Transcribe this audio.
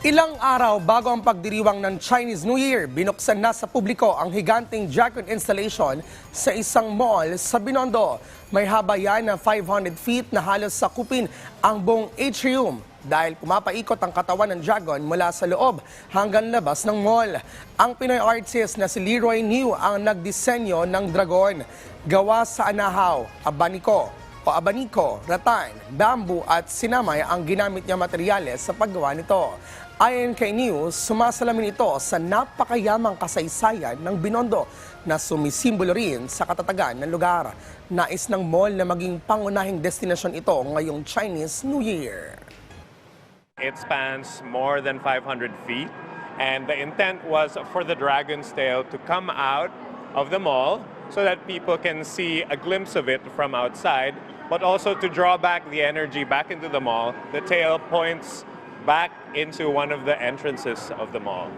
Ilang araw bago ang pagdiriwang ng Chinese New Year, binuksan na sa publiko ang higanting Dragon installation sa isang mall sa Binondo. May haba yan na 500 feet na halos sakupin ang buong atrium dahil pumapaikot ang katawan ng dragon mula sa loob hanggang labas ng mall. Ang Pinoy artist na si Leroy New ang nagdisenyo ng dragon. Gawa sa anahaw, abaniko, o abaniko, ratan, bamboo at sinamay ang ginamit niya materyales sa paggawa nito. Ayon kay News, sumasalamin ito sa napakayamang kasaysayan ng Binondo na sumisimbolo rin sa katatagan ng lugar. Nais ng mall na maging pangunahing destinasyon ito ngayong Chinese New Year. It spans more than 500 feet, and the intent was for the dragon's tail to come out of the mall so that people can see a glimpse of it from outside, but also to draw back the energy back into the mall. The tail points back into one of the entrances of the mall.